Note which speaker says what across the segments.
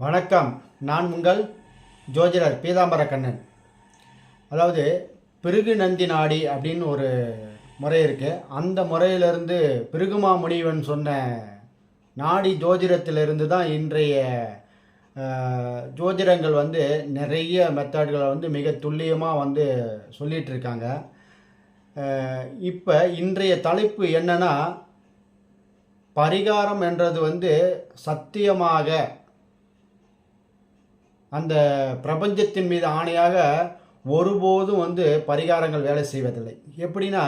Speaker 1: வணக்கம். நான் உங்கள் ஜோதிடர் பீதாம்பர கண்ணன். அதாவது பிருகு நந்தி நாடி அப்படின்னு ஒரு முறை இருக்குது அந்த முறையிலிருந்து பிருகுமா முனிவன் சொன்ன நாடி ஜோதிடத்திலிருந்து தான் இன்றைய ஜோதிடங்கள் வந்து நிறைய மெத்தட்களை வந்து மிக துல்லியமாக வந்து சொல்லிகிட்ருக்காங்க இப்போ இன்றைய தலைப்பு என்னன்னா பரிகாரம் என்றது வந்து சத்தியமாக அந்த பிரபஞ்சத்தின் மீது ஆணையாக ஒருபோதும் வந்து பரிகாரங்கள் வேலை செய்வதில்லை. எப்படின்னா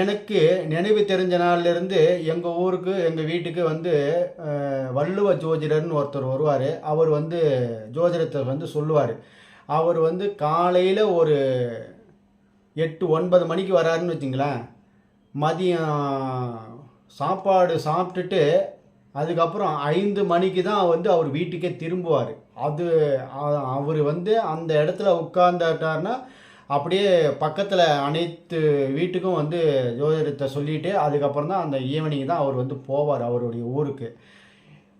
Speaker 1: எனக்கு நினைவு தெரிஞ்ச நாள்லேருந்து எங்கள் ஊருக்கு எங்கள் வீட்டுக்கு வந்து வள்ளுவ ஜோதிடர்னு ஒருத்தர் வருவார். அவர் வந்து ஜோதிடத்தை வந்து சொல்லுவார். அவர் வந்து காலையில் ஒரு எட்டு ஒன்பது மணிக்கு வராருன்னு வச்சுங்களேன். மதியம் சாப்பாடு சாப்பிட்டுட்டு அதுக்கப்புறம் ஐந்து மணிக்கு தான் வந்து அவர் வீட்டுக்கே திரும்புவார். அது அவர் வந்து அந்த இடத்துல உட்கார்ந்துட்டார்னா அப்படியே பக்கத்தில் அனைத்து வீட்டுக்கும் வந்து ஜோதிடத்தை சொல்லிட்டு அதுக்கப்புறம் தான் அந்த ஈவினிங் தான் அவர் வந்து போவார் அவருடைய ஊருக்கு.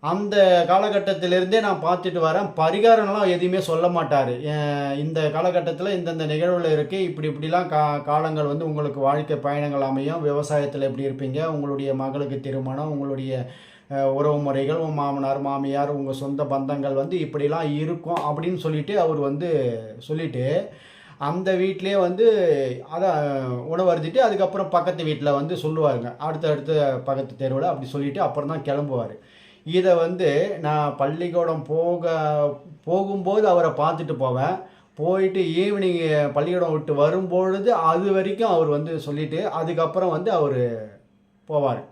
Speaker 1: அந்த காலகட்டத்திலிருந்தே நான் பார்த்துட்டு வரேன். பரிகாரம்லாம் எதுவுமே சொல்ல மாட்டார். இந்த காலகட்டத்தில் இந்தந்த நிகழ்வில் இருக்குது இப்படி இப்படிலாம் கா காலங்கள் வந்து உங்களுக்கு வாழ்க்கை பயணங்கள் அமையும். விவசாயத்தில் எப்படி இருப்பீங்க? உங்களுடைய மகளுக்கு திருமணம் உங்களுடைய உறவு முறைகள் உங்கள் மாமனார் மாமியார் உங்கள் சொந்த பந்தங்கள் வந்து இப்படிலாம் இருக்கும் அப்படின்னு சொல்லிட்டு அவர் வந்து சொல்லிவிட்டு அந்த வீட்டிலே வந்து அதை உணவருந்திட்டு அதுக்கப்புறம் பக்கத்து வீட்டில் வந்து சொல்லுவாருங்க. அடுத்த அடுத்த பக்கத்து தெருவில் அப்படி சொல்லிவிட்டு அப்புறம் தான் கிளம்புவார். இதை வந்து நான் பள்ளிக்கூடம் போக போகும்போது அவரை பார்த்துட்டு போவேன். போயிட்டு ஈவினிங் பள்ளிக்கூடம் விட்டு வரும்பொழுது அது வரைக்கும் அவர் வந்து சொல்லிவிட்டு அதுக்கப்புறம் வந்து அவர் போவார்.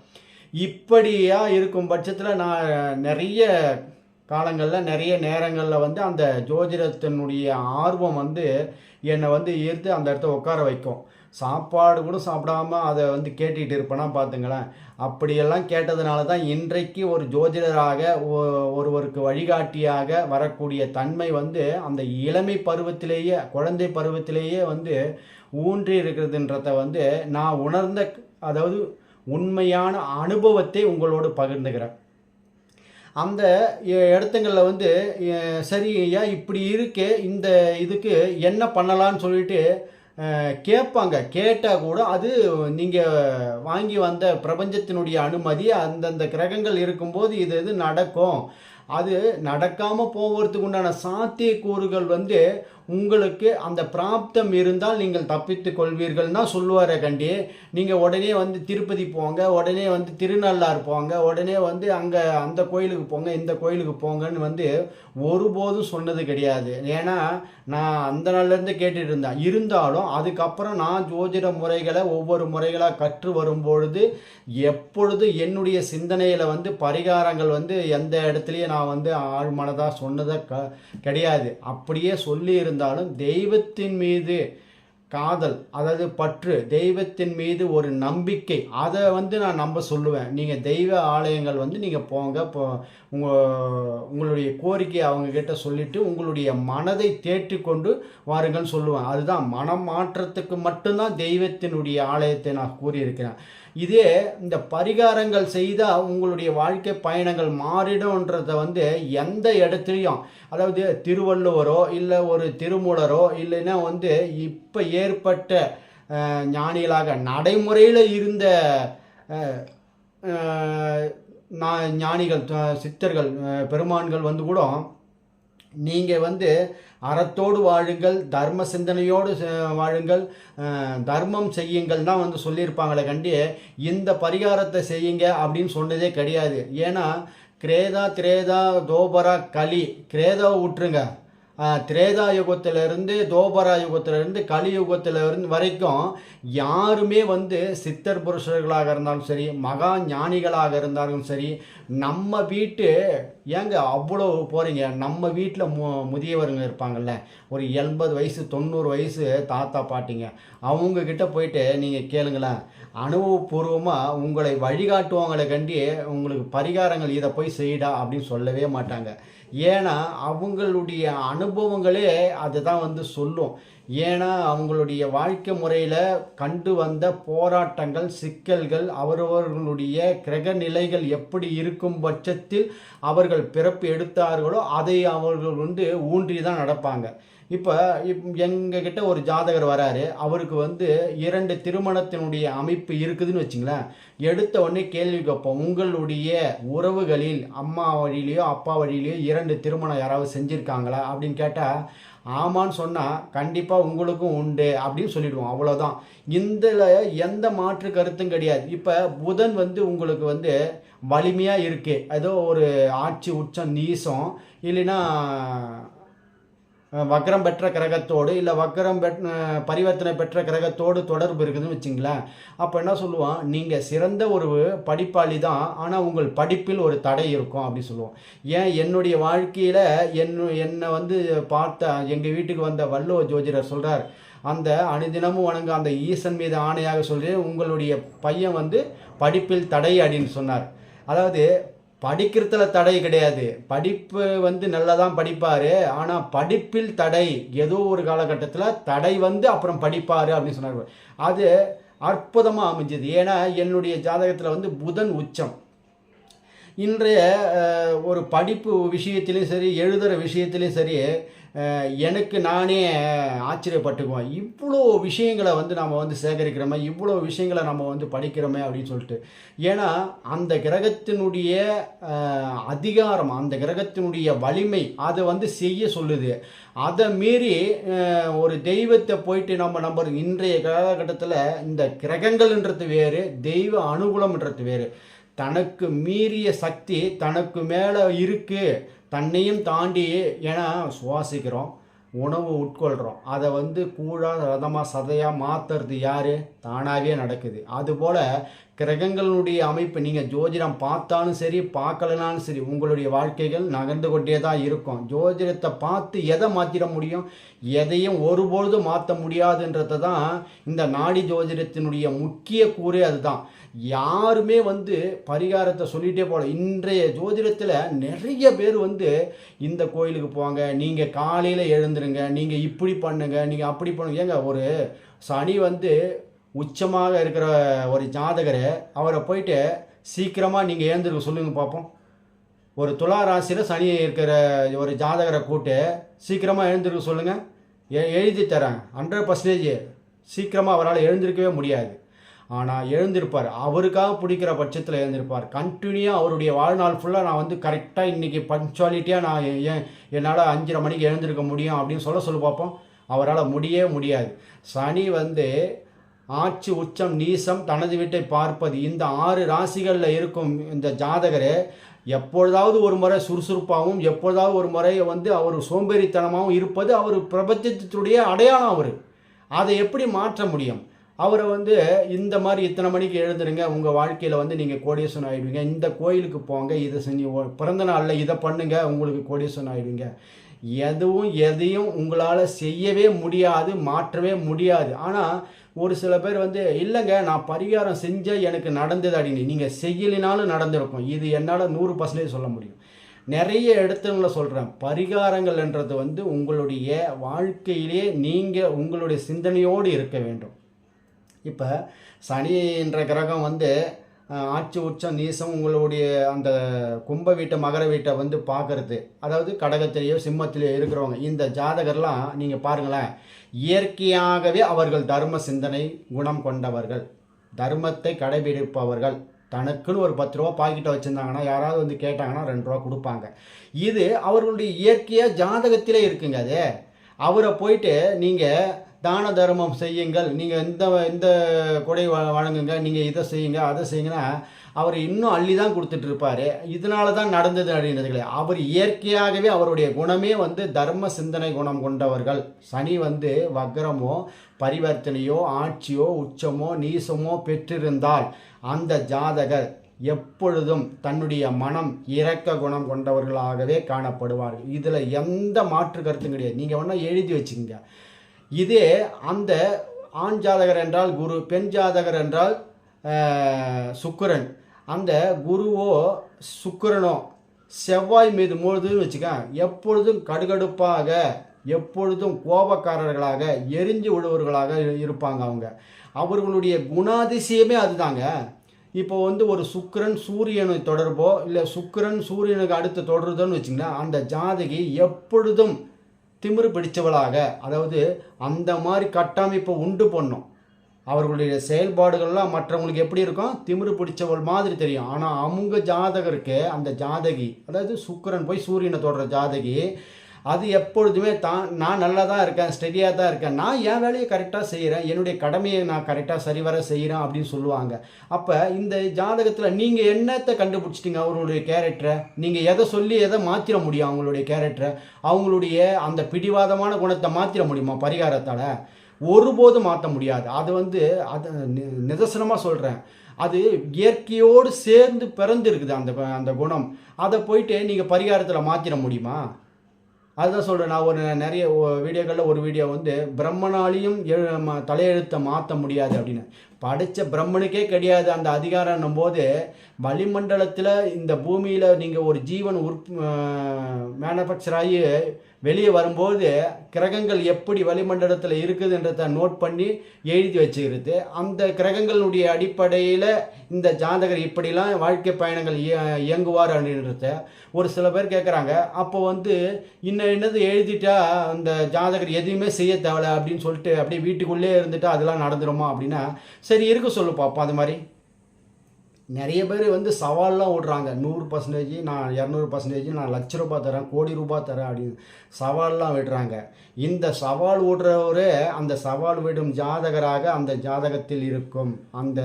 Speaker 1: இப்படியா இருக்கும் பட்சத்தில் நான் நிறைய காலங்களில் நிறைய நேரங்களில் வந்து அந்த ஜோதிடத்தினுடைய ஆர்வம் வந்து என்னை வந்து ஈர்த்து அந்த இடத்த உட்கார வைக்கும். சாப்பாடு கூட சாப்பிடாம அதை வந்து கேட்டுக்கிட்டு இருப்பேனா பார்த்துங்களேன் அப்படியெல்லாம் கேட்டதுனால தான் இன்றைக்கு ஒரு ஜோதிடராக ஒருவருக்கு வழிகாட்டியாக வரக்கூடிய தன்மை வந்து அந்த இளமை பருவத்திலேயே குழந்தை பருவத்திலேயே வந்து ஊன்றி இருக்கிறதுன்றத வந்து நான் உணர்ந்த அதாவது உண்மையான அனுபவத்தை உங்களோடு பகிர்ந்துக்கிறேன். அந்த இடத்துங்களில் வந்து சரி ஐயா இப்படி இருக்கு இந்த இதுக்கு என்ன பண்ணலான்னு சொல்லிட்டு கேட்பாங்க. கேட்டால் கூட அது நீங்கள் வாங்கி வந்த பிரபஞ்சத்தினுடைய அனுமதி அந்தந்த கிரகங்கள் இருக்கும்போது இது இது நடக்கும். அது நடக்காமல் போகிறதுக்கு உண்டான சாத்தியக்கூறுகள் வந்து உங்களுக்கு அந்த பிராப்தம் இருந்தால் நீங்கள் தப்பித்து கொள்வீர்கள்னா சொல்லுவார கண்டி. நீங்கள் உடனே வந்து திருப்பதி போங்க உடனே வந்து திருநள்ளாறு போங்க உடனே வந்து அங்கே அந்த கோயிலுக்கு போங்க இந்த கோயிலுக்கு போங்கன்னு வந்து ஒருபோதும் சொன்னது கிடையாது. ஏன்னா நான் அந்த நாள்லேருந்து கேட்டுட்டு இருந்தேன். இருந்தாலும் அதுக்கப்புறம் நான் ஜோதிட முறைகளை ஒவ்வொரு முறைகளாக கற்று வரும்பொழுது எப்பொழுது என்னுடைய சிந்தனையில் வந்து பரிகாரங்கள் வந்து எந்த இடத்துலையும் நான் வந்து ஆழ்மனதாக சொன்னதை க கிடையாது. அப்படியே சொல்லி இருந்தாலும் தெய்வத்தின் மீது காதல் அதாவது பற்று தெய்வத்தின் மீது ஒரு நம்பிக்கை அதை வந்து நான் நம்ப சொல்லுவேன். நீங்கள் தெய்வ ஆலயங்கள் வந்து நீங்கள் போங்க இப்போ உங்கள் உங்களுடைய கோரிக்கையை அவங்கக்கிட்ட சொல்லிவிட்டு உங்களுடைய மனதை தேற்றிக்கொண்டு வாருங்கள்னு சொல்லுவேன். அதுதான் மனமாற்றத்துக்கு மட்டும்தான் தெய்வத்தினுடைய ஆலயத்தை நான் கூறியிருக்கிறேன். இதே இந்த பரிகாரங்கள் செய்தால் உங்களுடைய வாழ்க்கை பயணங்கள் மாறிடும்ன்றத வந்து எந்த இடத்துலையும் அதாவது திருவள்ளுவரோ இல்லை ஒரு திருமூலரோ இல்லைன்னா வந்து இப்போ ஏற்பட்ட ஞானிகளாக நடைமுறையில் இருந்த நா- ஞானிகள் சித்தர்கள் பெருமான்கள் வந்து கூட நீங்கள் வந்து அறத்தோடு வாழுங்கள் தர்ம சிந்தனையோடு வாழுங்கள் தர்மம் செய்யுங்கள் தான் வந்து சொல்லியிருப்பாங்களே கண்டி இந்த பரிகாரத்தை செய்யுங்க அப்படின்னு சொன்னதே கிடையாது. ஏன்னா கிரேதா திரேதா தோபரா களி கிரேதாவை விட்டுருங்க திரேதா யுகத்திலிருந்து தோபரா யுகத்திலிருந்து கலியுகத்திலிருந்து வரைக்கும் யாருமே வந்து சித்தர் புருஷர்களாக இருந்தாலும் சரி மகா ஞானிகளாக இருந்தாலும் சரி நம்ம வீட்டு ஏங்க அவ்வளோ போகிறீங்க நம்ம வீட்டில் மு முதியவருங்க இருப்பாங்கல்ல ஒரு எண்பது வயசு தொண்ணூறு வயசு தாத்தா பாட்டிங்க அவங்கக்கிட்ட போயிட்டு நீங்கள் கேளுங்களேன். அனுபவபூர்வமாக உங்களை வழிகாட்டுவங்களை கண்டி உங்களுக்கு பரிகாரங்கள் இதை போய் செய்யிடா அப்படின்னு சொல்லவே மாட்டாங்க. ஏன்னா அவங்களுடைய அனு அனுபவங்களே அதுதான் வந்து சொல்லும். ஏன்னா அவங்களுடைய வாழ்க்கை முறையில் கண்டு வந்த போராட்டங்கள் சிக்கல்கள் அவரவர்களுடைய கிரக நிலைகள் எப்படி இருக்கும் பட்சத்தில் அவர்கள் பிறப்பு எடுத்தார்களோ அதை அவர்கள் வந்து ஊன்றி தான் நடப்பாங்க. இப்போ இப் எங்ககிட்ட ஒரு ஜாதகர் வராரு. அவருக்கு வந்து இரண்டு திருமணத்தினுடைய அமைப்பு இருக்குதுன்னு வச்சுங்களேன். எடுத்த உடனே கேள்வி கேட்போம். உங்களுடைய உறவுகளில் அம்மா வழியிலையோ அப்பா வழியிலையோ இரண்டு திருமணம் யாராவது செஞ்சுருக்காங்களா? அப்படின்னு கேட்டால் ஆமான்னு சொன்னால் கண்டிப்பாக உங்களுக்கும் உண்டு அப்படின்னு சொல்லிடுவோம். அவ்வளோதான் இதில் எந்த மாற்று கருத்தும் கிடையாது. இப்போ புதன் வந்து உங்களுக்கு வந்து வலிமையாக இருக்குது ஏதோ ஒரு ஆட்சி உச்சம் நீசம் இல்லைன்னா அஹ் வக்ரம் பெற்ற கிரகத்தோடு இல்லை வக்ரம் பெற் பரிவர்த்தனை பெற்ற கிரகத்தோடு தொடர்பு இருக்குதுன்னு வச்சுங்களேன். அப்போ என்ன சொல்லுவான்? நீங்கள் சிறந்த ஒரு படிப்பாளி தான் ஆனால் உங்கள் படிப்பில் ஒரு தடை இருக்கும் அப்படி சொல்லுவோம் ஏன்? என்னுடைய வாழ்க்கையில் என் என்னை வந்து பார்த்த எங்கள் வீட்டுக்கு வந்த வள்ளுவ ஜோதிடர் சொல்கிறார் அந்த அனுதினமும் வணங்க அந்த ஈசன் மீது ஆணையாக சொல்லி உங்களுடைய பையன் வந்து படிப்பில் தடை அப்படின்னு சொன்னார். அதாவது படிக்கிறதுல தடை கிடையாது. படிப்பு வந்து நல்லா தான் படிப்பார். ஆனால் படிப்பில் தடை ஏதோ ஒரு காலகட்டத்தில் தடை வந்து அப்புறம் படிப்பார் அப்படின்னு சொன்னார். அது அற்புதமாக அமைஞ்சது. ஏன்னா என்னுடைய ஜாதகத்தில் வந்து புதன் உச்சம். இன்றைய ஒரு படிப்பு விஷயத்திலையும் சரி எழுதுகிற விஷயத்திலையும் சரி எனக்கு நானே ஆச்சரியப்பட்டுக்குவேன். இவ்வளோ விஷயங்களை வந்து நம்ம வந்து சேகரிக்கிறோமே இவ்வளோ விஷயங்களை நம்ம வந்து படிக்கிறோமே அப்படின்னு சொல்லிட்டு. ஏன்னா அந்த கிரகத்தினுடைய அதிகாரம் அந்த கிரகத்தினுடைய வலிமை அதை வந்து செய்ய சொல்லுது. அதை மீறி ஒரு தெய்வத்தை போயிட்டு நம்ம நம்புறது இன்றைய காலகட்டத்தில் இந்த கிரகங்கள்ன்றது வேறு தெய்வ அனுகூலம்ன்றது வேறு. தனக்கு மீறிய சக்தி தனக்கு மேலே இருக்குது தன்னையும் தாண்டி ஏன்னா சுவாசிக்கிறோம் உணவு உட்கொள்கிறோம் அதை வந்து கூழா ரதமாக சதையாக மாற்றுறது யார்? தானாகவே நடக்குது. அதுபோல் கிரகங்களுடைய அமைப்பு நீங்கள் ஜோதிடம் பார்த்தாலும் சரி பார்க்கலனாலும் சரி உங்களுடைய வாழ்க்கைகள் நகர்ந்து கொண்டே தான் இருக்கும். ஜோதிடத்தை பார்த்து எதை மாற்றிட முடியும்? எதையும் ஒருபொழுதும் மாற்ற முடியாதுன்றதை தான் இந்த நாடி ஜோதிடத்தினுடைய முக்கிய கூறே அதுதான். யாருமே வந்து பரிகாரத்தை சொல்லிகிட்டே போகல. இன்றைய ஜோதிடத்தில் நிறைய பேர் வந்து இந்த கோயிலுக்கு போங்க நீங்கள் காலையில் எழுந்துருங்க நீங்கள் இப்படி பண்ணுங்க நீங்கள் அப்படி பண்ணுங்க. ஏங்க ஒரு சனி வந்து உச்சமாக இருக்கிற ஒரு ஜாதகர் அவரை போயிட்டு சீக்கிரமாக நீங்கள் ஏந்திருக்க சொல்லுங்க பார்ப்போம் ஒரு துலா ராசியில் சனி இருக்கிற ஒரு ஜாதகரை கூட்டு சீக்கிரமாக எழுந்திருக்க சொல்லுங்கள் எ எழுதி தரேன் ஹண்ட்ரட் பர்சன்டேஜ் சீக்கிரமாக அவரால் எழுந்திருக்கவே முடியாது. ஆனால் எழுந்திருப்பார். அவருக்காக பிடிக்கிற பட்சத்தில் எழுந்திருப்பார். கண்டினியூவாக அவருடைய வாழ்நாள் ஃபுல்லாக நான் வந்து கரெக்டாக இன்றைக்கி பஞ்சுவாலிட்டியாக நான் ஏன் என்னால் அஞ்சரை மணிக்கு எழுந்திருக்க முடியும் அப்படின்னு சொல்ல சொல்லி பார்ப்போம் அவரால் முடியவே முடியாது. சனி வந்து ஆட்சி உச்சம் நீசம் தனது வீட்டை பார்ப்பது. இந்த ஆறு ராசிகளில் இருக்கும் இந்த ஜாதகர் எப்பொழுதாவது ஒரு முறை சுறுசுறுப்பாகவும் எப்பொழுதாவது ஒரு முறை வந்து அவர் சோம்பேறித்தனமாகவும் இருப்பது அவர் பிரபஞ்சத்தினுடைய அடையாளம் அவர். அதை எப்படி மாற்ற முடியும்? அவரை வந்து இந்த மாதிரி இத்தனை மணிக்கு எழுந்துருங்க உங்கள் வாழ்க்கையில் வந்து நீங்கள் கோடீஸ்வரன் ஆகிடுவீங்க இந்த கோயிலுக்கு போங்க இதை செஞ்சு பிறந்த நாளில் இதை பண்ணுங்க உங்களுக்கு கோடீஸ்வரன் ஆகிடுவீங்க எதுவும் எதையும் உங்களால் செய்யவே முடியாது மாற்றவே முடியாது. ஆனால் ஒரு சில பேர் வந்து இல்லைங்க நான் பரிகாரம் செஞ்சேன் எனக்கு நடந்தது அப்படின்னு. நீங்கள் செய்யலினாலும் நடந்திருக்கும். இது என்னால் நூறு பர்சன்டேஜ் சொல்ல முடியும். நிறைய இடத்துல சொல்கிறேன் பரிகாரங்கள்ன்றது வந்து உங்களுடைய வாழ்க்கையிலே நீங்கள் உங்களுடைய சிந்தனையோடு இருக்க வேண்டும். இப்போ சனி என்ற கிரகம் வந்து ஆட்சி உச்சம் நீசம் உங்களுடைய அந்த கும்ப வீட்டை மகர வீட்டை வந்து பார்க்கறது. அதாவது கடகத்திலேயோ சிம்மத்திலேயோ இருக்கிறவங்க. இந்த ஜாதகர்லாம் நீங்கள் பாருங்களேன் இயற்கையாகவே அவர்கள் தர்ம சிந்தனை குணம் கொண்டவர்கள். தர்மத்தை கடைபிடிப்பவர்கள். தனக்குன்னு ஒரு பத்து ரூபா பாக்கெட்டை வச்சுருந்தாங்கன்னா யாராவது வந்து கேட்டாங்கன்னா ரெண்டு ரூபா கொடுப்பாங்க. இது அவர்களுடைய இயற்கையாக ஜாதகத்திலே இருக்குங்க அது. அவரை போயிட்டு நீங்கள் தான தர்மம் செய்யுங்கள். நீங்கள் இந்த இந்த கொடை வ- வழங்குங்க நீங்கள் இதை செய்யுங்க அதை செய்யுங்கன்னா அவர் இன்னும் அள்ளி தான் கொடுத்துட்ருப்பார் இதனால தான் நடந்தது அப்படின்றதுகளே கிடையாது அவர் இயற்கையாகவே அவருடைய குணமே வந்து தர்ம சிந்தனை குணம் கொண்டவர்கள். சனி வந்து வக்ரமோ பரிவர்த்தனையோ ஆட்சியோ உச்சமோ நீசமோ பெற்றிருந்தால் அந்த ஜாதகர் எப்பொழுதும் தன்னுடைய மனம் இரக்க குணம் கொண்டவர்களாகவே காணப்படுவார்கள். இதில் எந்த மாற்று கருத்தும் கிடையாது. நீங்கள் வேணால் எழுதி வச்சுக்கோங்க. இதே அந்த ஆண் ஜாதகர் என்றால் குரு பெண் ஜாதகர் என்றால் சுக்கரன் சுக்கிரன். அந்த குருவோ சுக்கிரனோ செவ்வாய் மீது மூழுதுன்னு வச்சுக்க எப்பொழுதும் கடுகடுப்பாக எப்பொழுதும் கோபக்காரர்களாக எரிஞ்சு விடுவர்களாக இரு- இருப்பாங்க அவங்க. அவர்களுடைய குணாதிசயமே அதுதாங்க. இப்போ வந்து ஒரு சுக்கரன் சூரியனை தொடர்போ இல்லை சுக்கிரன் சூரியனுக்கு அடுத்து தொடருதோன்னு வச்சிங்கன்னா அந்த ஜாதகி எப்பொழுதும் திமிரு பிடித்தவளாக அதாவது அந்த மாதிரி கட்டமைப்பை உண்டு பண்ணும். அவர்களுடைய செயல்பாடுகள்லாம் மற்றவங்களுக்கு எப்படி இருக்கும்? திமிரு பிடிச்சவள் மாதிரி தெரியும். ஆனால் அவங்க ஜாதகருக்கு அந்த ஜாதகி அதாவது சுக்கிரன் போய் சூரியனை தொடர ஜாதகி அது எப்பொழுதுமே தான் நான் நல்லா தான் இருக்கேன் ஸ்டெடியாக தான் இருக்கேன். நான் என் வேலையை கரெக்டாக செய்கிறேன் என்னுடைய கடமையை நான் கரெக்டாக சரிவர செய்கிறேன் அப்படின்னு சொல்லுவாங்க. அப்போ இந்த ஜாதகத்தில் நீங்கள் என்னத்தை கண்டுபிடிச்சிட்டிங்க அவங்களுடைய கேரக்டரை நீங்கள் எதை சொல்லி எதை மாற்றிட முடியும் அவங்களுடைய கேரக்டரை அவங்களுடைய அந்த பிடிவாதமான குணத்தை மாற்றிட முடியுமா பரிகாரத்தால்? ஒருபோதும் மாற்ற முடியாது. அது வந்து அது நிதர்சனமாக சொல்கிறேன் அது இயற்கையோடு சேர்ந்து பிறந்திருக்குது அந்த அந்த குணம். அதை போயிட்டு நீங்கள் பரிகாரத்தில் மாற்றிட முடியுமா? அதுதான் சொல்கிறேன் நான் ஒரு நிறைய வீடியோக்களில் ஒரு வீடியோ வந்து பிரம்மனாலையும் எழு- தலையெழுத்தை மாற்ற முடியாது அப்படின்னு. படைச்ச பிரம்மனுக்கே கிடையாது அந்த அதிகாரம்னும் போது வளிமண்டலத்தில் இந்த பூமியில் நீங்கள் ஒரு ஜீவன் உற் மேனுஃபேக்சர் ஆகி வெளியே வரும்போது கிரகங்கள் எப்படி வளிமண்டலத்தில் இருக்குதுன்றத நோட் பண்ணி எழுதி வச்சுக்கிறது அந்த கிரகங்களுடைய அடிப்படையில் இந்த ஜாதகர் இப்படிலாம் வாழ்க்கை பயணங்கள் இய- இயங்குவார் அப்படின்றத ஒரு சில பேர் கேட்குறாங்க அப்போ வந்து இன்னும் என்னது எழுதிட்டா அந்த ஜாதகர் எதையுமே செய்ய தேவையில்ல அப்படின்னு சொல்லிட்டு அப்படியே வீட்டுக்குள்ளே இருந்துட்டு அதெல்லாம் நடந்துருமா அப்படின்னா சரி இருக்க சொல்லு அப்போ அது மாதிரி. நிறைய பேர் வந்து சவால்லாம் விடுறாங்க நூறு பர்சன்டேஜ் நான் இரநூறு பர்சன்டேஜ் நான் லட்ச ரூபாய் தரேன் கோடி ரூபா தரேன் அப்படின்னு சவால்லாம் விடுறாங்க. இந்த சவால் விடுறவரே அந்த சவால் விடும் ஜாதகராக அந்த ஜாதகத்தில் இருக்கும். அந்த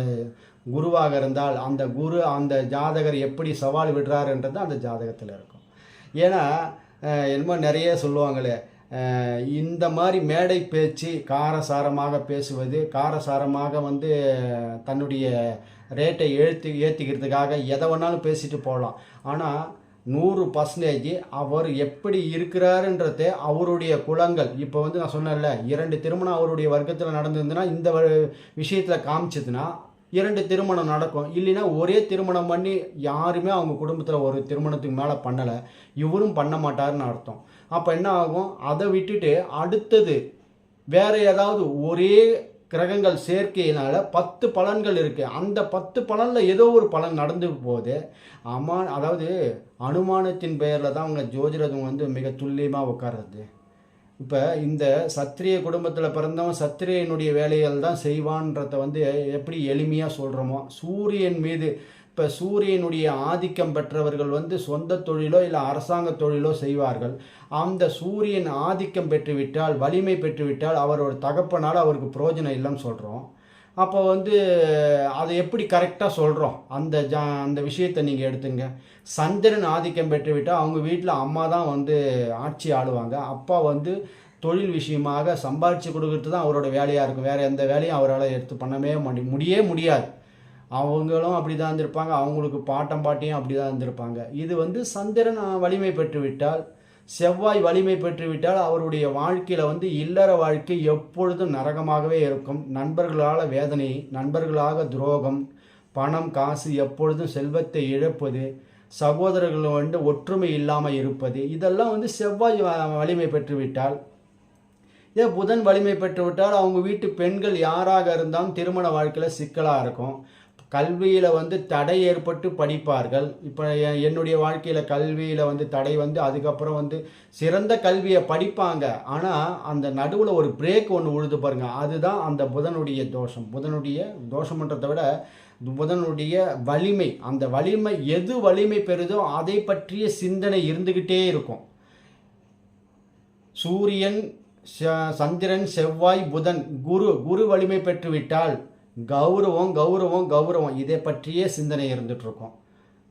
Speaker 1: குருவாக இருந்தால் அந்த குரு அந்த ஜாதகர் எப்படி சவால் விடுறாருன்றது அந்த ஜாதகத்தில் இருக்கும். ஏன்னா என்னமோ நிறைய சொல்லுவாங்களே இந்த மாதிரி மேடை பேச்சு காரசாரமாக பேசுவது காரசாரமாக வந்து தன்னுடைய ரேட்டை ஏற்றி ஏற்றிக்கிறதுக்காக எதை வேணாலும் பேசிட்டு போகலாம். ஆனால் நூறு பர்சன்டேஜ் அவர் எப்படி இருக்கிறாருன்றதே அவருடைய குலங்கள். இப்போ வந்து நான் சொன்னேன்ல இரண்டு திருமணம் அவருடைய வர்க்கத்தில் நடந்திருந்துன்னா இந்த விஷயத்தில் காமிச்சதுன்னா இரண்டு திருமணம் நடக்கும். இல்லைன்னா ஒரே திருமணம் பண்ணி யாருமே அவங்க குடும்பத்தில் ஒரு திருமணத்துக்கு மேலே பண்ணலை. இவரும் பண்ண மாட்டாருன்னு அர்த்தம். அப்போ என்ன ஆகும்? அதை விட்டுட்டு அடுத்தது வேற ஏதாவது ஒரே கிரகங்கள் சேர்க்கையினால் பத்து பலன்கள் இருக்குது அந்த பத்து பலனில் ஏதோ ஒரு பலன் நடந்து போகுது. அம்மா அதாவது அனுமானத்தின் பெயரில் தான் அவங்க ஜோதிடம் வந்து மிக துல்லியமாக உட்கார்றது. இப்போ இந்த சத்திரிய குடும்பத்தில் பிறந்தவன் சத்திரியனுடைய வேலைகள் தான் செய்வான்றத வந்து எப்படி எளிமையாக சொல்கிறோமோ சூரியன் மீது இப்போ சூரியனுடைய ஆதிக்கம் பெற்றவர்கள் வந்து சொந்த தொழிலோ இல்லை அரசாங்க தொழிலோ செய்வார்கள். அந்த சூரியன் ஆதிக்கம் பெற்றுவிட்டால் வலிமை பெற்றுவிட்டால் அவரோட தகப்பனால் அவருக்கு பிரயோஜனம் இல்லைன்னு சொல்கிறோம் அப்போ வந்து அதை எப்படி கரெக்டாக சொல்கிறோம் அந்த ஜா அந்த விஷயத்தை நீங்கள் எடுத்துங்க. சந்திரன் ஆதிக்கம் பெற்றுவிட்டால் அவங்க வீட்டில் அம்மா தான் வந்து ஆட்சி ஆளுவாங்க. அப்பா வந்து தொழில் விஷயமாக சம்பாதிச்சு கொடுக்கறது தான் அவரோட வேலையாக இருக்கும். வேறு எந்த வேலையும் அவரால் எடுத்து பண்ணவே முடி முடியே முடியாது. அவங்களும் அப்படி தான் இருந்திருப்பாங்க. அவங்களுக்கு பாட்டம் பாட்டியும் அப்படி தான் இருந்திருப்பாங்க. இது வந்து சந்திரன் வலிமை பெற்றுவிட்டால் செவ்வாய் வலிமை பெற்றுவிட்டால் அவருடைய வாழ்க்கையில் வந்து இல்லற வாழ்க்கை எப்பொழுதும் நரகமாகவே இருக்கும். நண்பர்களால் வேதனை நண்பர்களாக துரோகம் பணம் காசு எப்பொழுதும் செல்வத்தை இழப்பது சகோதரர்கள் வந்து ஒற்றுமை இல்லாமல் இருப்பது இதெல்லாம் வந்து செவ்வாய் வ- வலிமை பெற்றுவிட்டால். இதே புதன் வலிமை பெற்றுவிட்டால் அவங்க வீட்டு பெண்கள் யாராக இருந்தாலும் திருமண வாழ்க்கையில் சிக்கலாக இருக்கும். கல்வியில் வந்து தடை ஏற்பட்டு படிப்பார்கள். இப்போ எ- என்னுடைய வாழ்க்கையில் கல்வியில் வந்து தடை வந்து அதுக்கப்புறம் வந்து சிறந்த கல்வியை படிப்பாங்க. ஆனால் அந்த நடுவில் ஒரு பிரேக் ஒன்று உழுது பாருங்க. அதுதான் அந்த புதனுடைய தோஷம். புதனுடைய தோஷம்ன்றதை விட புதனுடைய வலிமை. அந்த வலிமை எது வலிமை பெறுதோ அதை பற்றிய சிந்தனை இருந்துக்கிட்டே இருக்கும். சூரியன் ச- சந்திரன் செவ்வாய் புதன் குரு குரு வலிமை பெற்றுவிட்டால் கௌரவம் கௌரவம் கௌரவம். இதை பற்றியே சிந்தனை இருந்துட்டு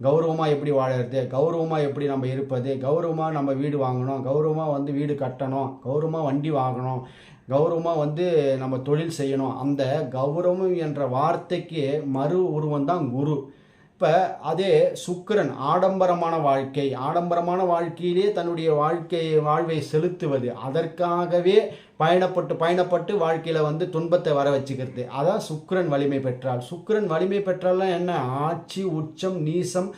Speaker 1: கௌரவமாக எப்படி வாழறது? கௌரவமாக எப்படி நம்ம இருப்பது? கௌரவமாக நம்ம வீடு வாங்கணும். கௌரவமாக வந்து வீடு கட்டணும். கௌரவமாக வண்டி வாங்கணும். கௌரவமாக வந்து நம்ம தொழில் செய்யணும். அந்த கௌரவம் என்ற வார்த்தைக்கு மறு உருவம் தான் குரு. இப்போ அதே சுக்கிரன் ஆடம்பரமான வாழ்க்கை ஆடம்பரமான வாழ்க்கையிலே தன்னுடைய வாழ்க்கையை வாழ்வை செலுத்துவது அதற்காகவே பயணப்பட்டு பயணப்பட்டு வாழ்க்கையில் வந்து துன்பத்தை வர வச்சுக்கிறது. அதான் சுக்கிரன் வலிமை பெற்றால். சுக்கிரன் வலிமை பெற்றால்னா என்ன? ஆட்சி உச்சம் நீசம்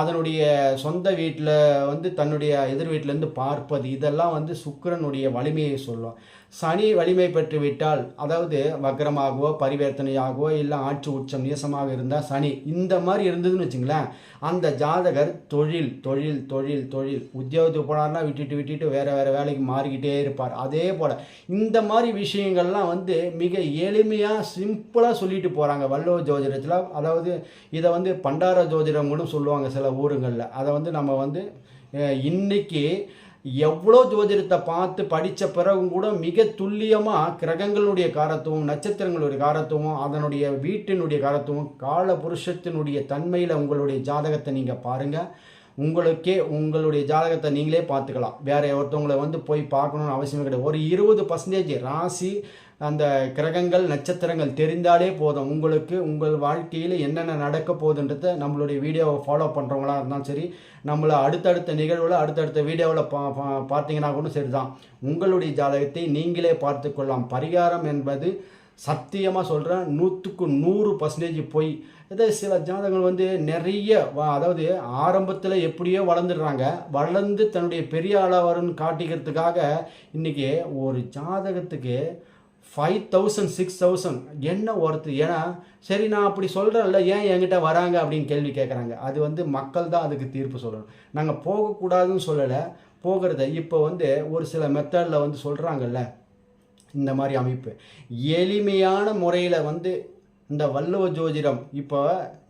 Speaker 1: அதனுடைய சொந்த வீட்டில் வந்து தன்னுடைய எதிர் வீட்டிலேருந்து பார்ப்பது இதெல்லாம் வந்து சுக்கரனுடைய வலிமையை சொல்லும். சனி வலிமை பெற்று விட்டால் அதாவது வக்ரமாகவோ பரிவர்த்தனையாகவோ இல்லை ஆட்சி உச்சம் நீசமாக இருந்தால் சனி இந்த மாதிரி இருந்ததுன்னு வச்சுங்களேன் அந்த ஜாதகர் தொழில் தொழில் தொழில் தொழில் உத்தியோகத்துக்கு போனார்னா விட்டுட்டு விட்டுட்டு வேறு வேறு வேலைக்கு மாறிக்கிட்டே இருப்பார். அதே போல் இந்த மாதிரி விஷயங்கள்லாம் வந்து மிக எளிமையாக சிம்பிளாக சொல்லிட்டு போகிறாங்க வள்ளுவ ஜோதிடத்தில் அதாவது இதை வந்து பண்டார ஜோதிடம் கூட சொல்லுவாங்க சில ஊருங்களில் அதை வந்து நம்ம வந்து இன்னைக்கு எவ்வளோ ஜோதிடத்தை பார்த்து படித்த பிறகும் கூட மிக துல்லியமாக கிரகங்களுடைய காரத்துவம் நட்சத்திரங்களுடைய காரத்துவம் அதனுடைய வீட்டினுடைய காரத்துவம் கால புருஷத்தினுடைய தன்மையில் உங்களுடைய ஜாதகத்தை நீங்கள் பாருங்கள் உங்களுக்கே உங்களுடைய ஜாதகத்தை நீங்களே பார்த்துக்கலாம். வேறு ஒருத்தவங்களை வந்து போய் பார்க்கணுன்னு அவசியம் கிடையாது. ஒரு இருபது பர்சன்டேஜ் ராசி அந்த கிரகங்கள் நட்சத்திரங்கள் தெரிந்தாலே போதும். உங்களுக்கு உங்கள் வாழ்க்கையில் என்னென்ன நடக்க போகுதுன்றத நம்மளுடைய வீடியோவை ஃபாலோ பண்ணுறவங்களா இருந்தாலும் சரி நம்மளை அடுத்தடுத்த நிகழ்வில் அடுத்தடுத்த வீடியோவில் பா பா- பார்த்தீங்கன்னா கூட சரிதான். உங்களுடைய ஜாதகத்தை நீங்களே பார்த்து கொள்ளலாம். பரிகாரம் என்பது சத்தியமாக சொல்கிறேன் நூற்றுக்கு நூறு பர்சன்டேஜ் போய். இதை சில ஜாதகங்கள் வந்து நிறைய அதாவது ஆரம்பத்தில் எப்படியோ வளர்ந்துடுறாங்க. வளர்ந்து தன்னுடைய பெரிய அளவருன்னு வரும்னு காட்டிக்கிறதுக்காக இன்றைக்கி ஒரு ஜாதகத்துக்கு ஃபைவ் தௌசண்ட் சிக்ஸ் தௌசண்ட் என்ன ஒர்த்து ஏன்னா சரி நான் அப்படி சொல்கிறேன்ல ஏன் என்கிட்ட வராங்க அப்படின்னு கேள்வி கேட்குறாங்க அது வந்து மக்கள் தான் அதுக்கு தீர்ப்பு சொல்லணும். நாங்கள் போகக்கூடாதுன்னு சொல்லலை. போகிறத இப்போ வந்து ஒரு சில மெத்தடில் வந்து சொல்கிறாங்கல்ல இந்த மாதிரி அமைப்பு. எளிமையான முறையில் வந்து இந்த வள்ளுவ ஜோதிடம் இப்போ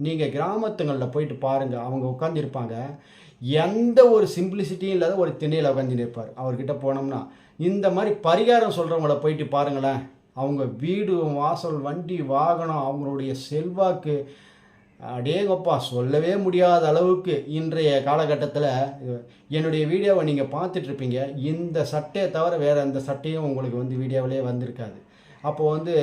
Speaker 1: நீங்கள் கிராமத்துங்களில் போயிட்டு பாருங்கள் அவங்க உட்காந்துருப்பாங்க எந்த ஒரு சிம்பிளிசிட்டியும் இல்லாத ஒரு திண்ணையில் உட்காந்து இருப்பார் அவர்கிட்ட போனோம்னா இந்த மாதிரி பரிகாரம் சொல்கிறவங்கள போயிட்டு பாருங்களேன். அவங்க வீடு வாசல் வண்டி வாகனம் அவங்களுடைய செல்வாக்கு அடேங்கப்பா சொல்லவே முடியாத அளவுக்கு இன்றைய காலகட்டத்தில் என்னுடைய வீடியோவை நீங்கள் பார்த்துட்ருப்பீங்க. இந்த சட்டையை தவிர வேறு எந்த சட்டையும் உங்களுக்கு வந்து வீடியோவிலே வந்திருக்காது. அப்போது வந்து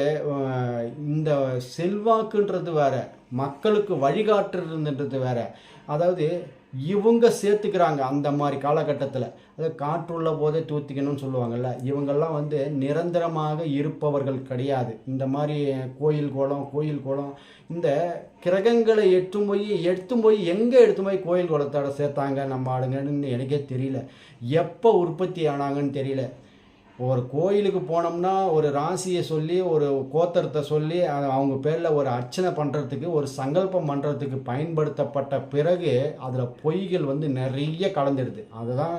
Speaker 1: இந்த செல்வாக்குன்றது வேற மக்களுக்கு வழிகாட்டுறதுன்றது வேற. அதாவது இவங்க சேர்த்துக்கிறாங்க அந்த மாதிரி காலகட்டத்தில். அதாவது காற்றுள்ள போதே தூத்திக்கணும்னு சொல்லுவாங்கள்ல இவங்கெல்லாம் வந்து நிரந்தரமாக இருப்பவர்கள் கிடையாது. இந்த மாதிரி கோயில் கோலம் கோயில் கோலம் இந்த கிரகங்களை எட்டும் போய் எடுத்தும் போய் எங்கே எடுத்து போய் கோயில் குளத்தோட சேர்த்தாங்க நம்ம ஆளுங்கன்னு எனக்கே தெரியல. எப்போ உற்பத்தி ஆனாங்கன்னு தெரியல. ஒரு கோயிலுக்கு போனோம்னா ஒரு ராசியை சொல்லி ஒரு கோத்தரத்தை சொல்லி அவங்க பேரில் ஒரு அர்ச்சனை பண்ணுறதுக்கு ஒரு சங்கல்பம் பண்ணுறதுக்கு பயன்படுத்தப்பட்ட பிறகு அதில் பொய்கள் வந்து நிறைய கலந்துடுது. அதுதான்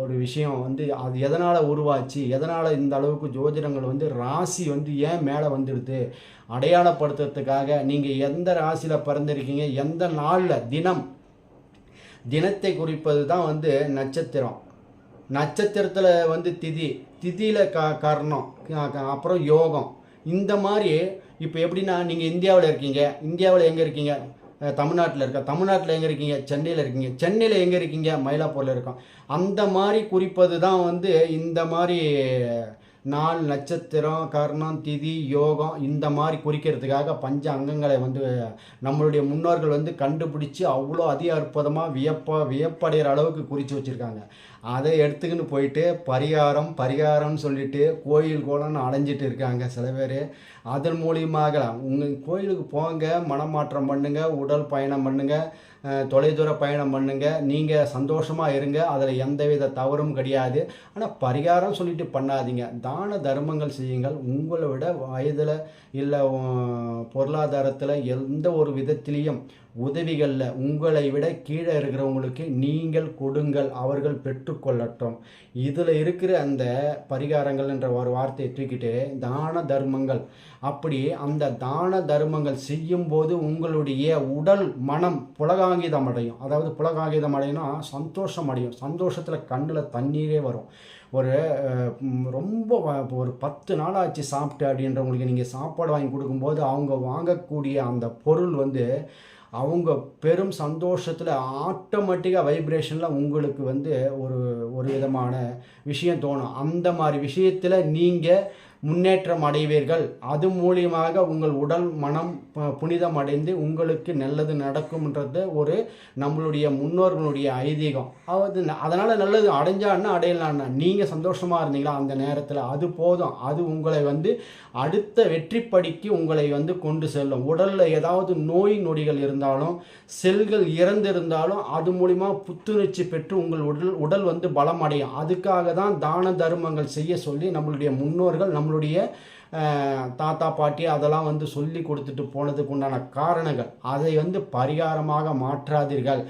Speaker 1: ஒரு விஷயம் வந்து அது எதனால் உருவாச்சு எதனால் இந்த அளவுக்கு ஜோதிடங்கள் வந்து ராசி வந்து ஏன் மேலே வந்துடுது அடையாளப்படுத்துறதுக்காக நீங்கள் எந்த ராசியில் பிறந்திருக்கீங்க எந்த நாளில் தினம் தினத்தை குறிப்பது தான் வந்து நட்சத்திரம். நட்சத்திரத்தில் வந்து திதி திதியில் க கர்ணம் அப்புறம் யோகம். இந்த மாதிரி இப்போ எப்படின்னா நீங்கள் இந்தியாவில் இருக்கீங்க. இந்தியாவில் எங்கே இருக்கீங்க? தமிழ்நாட்டில் இருக்க? தமிழ்நாட்டில் எங்கே இருக்கீங்க? சென்னையில் இருக்கீங்க. சென்னையில் எங்கே இருக்கீங்க? மயிலாப்பூரில் இருக்கோம். அந்த மாதிரி குறிப்பது தான் வந்து இந்த மாதிரி நாள் நட்சத்திரம் கர்ணம் திதி யோகம் இந்த மாதிரி குறிக்கிறதுக்காக பஞ்ச அங்கங்களை வந்து நம்மளுடைய முன்னோர்கள் வந்து கண்டுபிடிச்சி அவ்வளோ அதி அற்புதமாக வியப்பா வியப்படைகிற அளவுக்கு குறித்து வச்சுருக்காங்க. அதை எடுத்துக்கின்னு போயிட்டு பரிகாரம் பரிகாரம்னு சொல்லிட்டு கோயில் கோலம்னு அடைஞ்சிட்டு இருக்காங்க சில பேர். அதன் மூலியமாக உங்கள் கோயிலுக்கு போங்க மனமாற்றம் பண்ணுங்கள் உடல் பயணம் பண்ணுங்கள் தொலைதூர பயணம் பண்ணுங்க. நீங்கள் சந்தோஷமாக இருங்க. அதில் எந்தவித தவறும் கிடையாது. ஆனால் பரிகாரம் சொல்லிட்டு பண்ணாதீங்க. தான தர்மங்கள் செய்யுங்கள். உங்களை விட வயதில் இல்லை பொருளாதாரத்தில் எந்த ஒரு விதத்திலையும் உதவிகளில் உங்களை விட கீழே இருக்கிறவங்களுக்கு நீங்கள் கொடுங்கள் அவர்கள் பெற்றுக்கொள்ளட்டும். இதில் இருக்கிற அந்த பரிகாரங்கள் என்ற ஒரு வார்த்தையை தூக்கிட்டு தான தர்மங்கள். அப்படி அந்த தான தர்மங்கள் செய்யும்போது உங்களுடைய உடல் மனம் புலகாங்கிதம் அடையும். அதாவது புலகாங்கிதம் அடையினா சந்தோஷம் அடையும். சந்தோஷத்தில் கண்ணில் தண்ணீரே வரும். ஒரு ரொம்ப ஒரு பத்து நாள் ஆச்சு சாப்பிட்டு அப்படின்றவங்களுக்கு நீங்கள் சாப்பாடு வாங்கி கொடுக்கும்போது அவங்க வாங்கக்கூடிய அந்த பொருள் வந்து அவங்க பெரும் சந்தோஷத்தில் ஆட்டோமேட்டிக்காக வைப்ரேஷனில் உங்களுக்கு வந்து ஒரு ஒரு விதமான விஷயம் தோணும். அந்த மாதிரி விஷயத்தில் நீங்கள் முன்னேற்றம் அடைவீர்கள். அது மூலியமாக உங்கள் உடல் மனம் புனிதம் அடைந்து உங்களுக்கு நல்லது நடக்கும்ன்றது ஒரு நம்மளுடைய முன்னோர்களுடைய ஐதீகம். அது அதனால் நல்லது அடைஞ்சான்னா அடையலான்னா நீங்கள் சந்தோஷமாக இருந்தீங்களா அந்த நேரத்தில்? அது போதும். அது உங்களை வந்து அடுத்த வெற்றிப்படிக்கு உங்களை வந்து கொண்டு செல்லும். உடலில் ஏதாவது நோய் நொடிகள் இருந்தாலும் செல்கள் இறந்திருந்தாலும் அது மூலிமா புத்துணர்ச்சி பெற்று உங்கள் உடல் உடல் வந்து பலம் அடையும் அதுக்காக தான் தான தர்மங்கள் செய்ய சொல்லி நம்மளுடைய முன்னோர்கள் நம்மளுடைய நம்மளுடைய தாத்தா பாட்டி அதெல்லாம் வந்து சொல்லி கொடுத்துட்டு போனதுக்கு உண்டான காரணங்கள். அதை வந்து பரிகாரமாக மாற்றாதீர்கள்.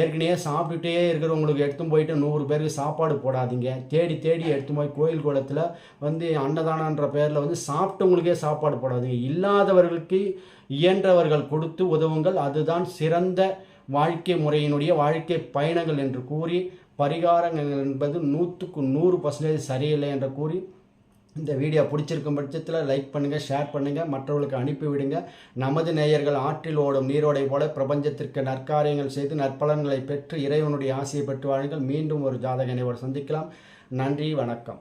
Speaker 1: ஏற்கனவே சாப்பிட்டுட்டே இருக்கிறவங்களுக்கு எடுத்து போயிட்டு நூறு பேருக்கு சாப்பாடு போடாதீங்க. தேடி தேடி எடுத்து போய் கோயில் குளத்தில் வந்து அன்னதானன்ற பேரில் வந்து சாப்பிட்டவங்களுக்கே சாப்பாடு போடாதீங்க. இல்லாதவர்களுக்கு இயன்றவர்கள் கொடுத்து உதவுங்கள். அதுதான் சிறந்த வாழ்க்கை முறையினுடைய வாழ்க்கை பயணங்கள் என்று கூறி பரிகாரங்கள் என்பது நூற்றுக்கு நூறு பர்சன்டேஜ் சரியில்லை என்று கூறி இந்த வீடியோ பிடிச்சிருக்கும் பட்சத்தில் லைக் பண்ணுங்கள் ஷேர் பண்ணுங்கள் மற்றவர்களுக்கு அனுப்பிவிடுங்க நமது நேயர்கள் ஆற்றில் ஓடும் நீரோடை போல பிரபஞ்சத்திற்கு நற்காரியங்கள் செய்து நற்பலன்களை பெற்று இறைவனுடைய ஆசையை பெற்று வாழுங்கள். மீண்டும் ஒரு ஜாதக நினைவோடு சந்திக்கலாம். நன்றி வணக்கம்.